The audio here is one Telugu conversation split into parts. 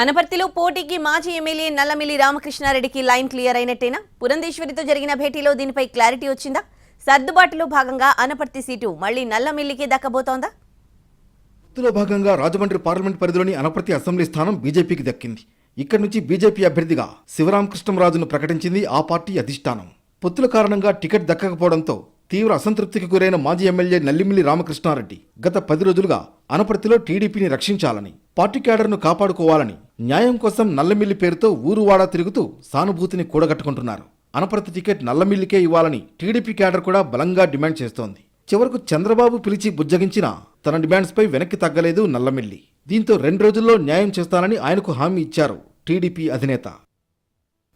అనపర్తిలో పోటీకి మాజీ ఎమ్మెల్యే నల్లమిల్లి రామకృష్ణారెడ్డికి లైన్ క్లియర్ అయినట్టేనా? పురంధేశ్వరితో జరిగిన భేటీలో దీనిపై క్లారిటీ వచ్చిందా? సర్దుబాటులో భాగంగా అనపర్తి సీటు మళ్ళీ నల్లమిల్లికి దక్కబోతోందా? ఇందులో భాగంగా రాజమండ్రి పార్లమెంట్ పరిధిలోని అనపర్తి అసెంబ్లీ స్థానం బీజేపీకి దక్కింది. ఇక్కడి నుంచి బీజేపీ అభ్యర్థిగా శివరామకృష్ణంరాజును ప్రకటించింది ఆ పార్టీ అధిష్టానం. పొత్తుల కారణంగా టికెట్ దక్కకపోవడంతో తీవ్ర అసంతృప్తికి గురైన మాజీ ఎమ్మెల్యే నల్లిమిల్లి రామకృష్ణారెడ్డి గత పది రోజులుగా అనపర్తిలో టీడీపీని రక్షించాలని పార్టీ క్యాడర్ను కాపాడుకోవాలని న్యాయం కోసం నల్లమిల్లి పేరుతో ఊరువాడా తిరుగుతూ సానుభూతిని కూడగట్టుకుంటున్నారు. అనపర్తి టికెట్ నల్లమిల్లికే ఇవ్వాలని టీడీపీ క్యాడర్ కూడా బలంగా డిమాండ్ చేస్తోంది. చివరకు చంద్రబాబు పిలిచి బుజ్జగించినా తన డిమాండ్స్పై వెనక్కి తగ్గలేదు నల్లమిల్లి. దీంతో రెండు రోజుల్లో న్యాయం చేస్తానని ఆయనకు హామీ ఇచ్చారు టీడీపీ అధినేత.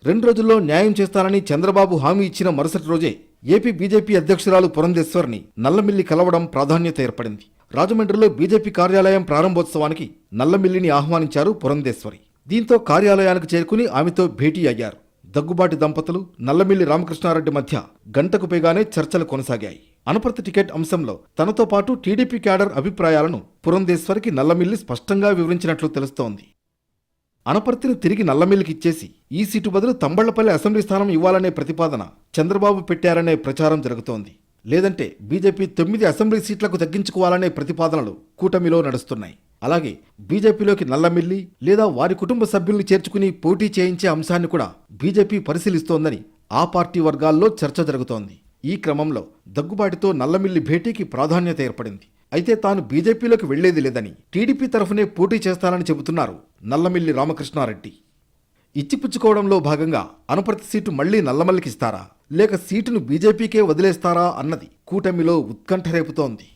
రెండు రోజుల్లో న్యాయం చేస్తానని చంద్రబాబు హామీ ఇచ్చిన మరుసటి రోజే ఏపీ బీజేపీ అధ్యక్షురాలు పురంధేశ్వర్ని నల్లమిల్లి కలవడం ప్రాధాన్యత ఏర్పడింది. రాజమండ్రిలో బీజేపీ కార్యాలయం ప్రారంభోత్సవానికి నల్లమిల్లిని ఆహ్వానించారు పురంధేశ్వరి. దీంతో కార్యాలయానికి చేరుకుని ఆమెతో భేటీ అయ్యారు. దగ్గుబాటి దంపతులు నల్లమిల్లి రామకృష్ణారెడ్డి మధ్య గంటకు పైగానే చర్చలు కొనసాగాయి. అనపర్తి టికెట్ అంశంలో తనతో పాటు టీడీపీ క్యాడర్ అభిప్రాయాలను పురంధేశ్వరికి నల్లమిల్లి స్పష్టంగా వివరించినట్లు తెలుస్తోంది. అనపర్తిని తిరిగి నల్లమిల్లికి ఇచ్చేసి ఈ సీటు బదులు తంబళ్ళపల్లి అసెంబ్లీ స్థానం ఇవ్వాలనే ప్రతిపాదన చంద్రబాబు పెట్టారనే ప్రచారం జరుగుతోంది. లేదంటే బీజేపీ తొమ్మిది అసెంబ్లీ సీట్లకు తగ్గించుకోవాలనే ప్రతిపాదనలు కూటమిలో నడుస్తున్నాయి. అలాగే బీజేపీలోకి నల్లమిల్లి లేదా వారి కుటుంబ సభ్యుల్ని చేర్చుకుని పోటీ చేయించే అంశాన్ని కూడా బీజేపీ పరిశీలిస్తోందని ఆ పార్టీ వర్గాల్లో చర్చ జరుగుతోంది. ఈ క్రమంలో దగ్గుబాటితో నల్లమిల్లి భేటీకి ప్రాధాన్యత ఏర్పడింది. అయితే తాను బీజేపీలోకి వెళ్ళేది లేదని టీడీపీ తరఫునే పోటీ చేస్తానని చెబుతున్నారు నల్లమిల్లి రామకృష్ణారెడ్డి. ఇచ్చిపుచ్చుకోవడంలో భాగంగా అనుపర్తి సీటు మళ్ళీ నల్లమల్లికిస్తారా? లేక సీటును బీజేపీకే వదిలేస్తారా అన్నది కూటమిలో ఉత్కంఠ రేపుతోంది.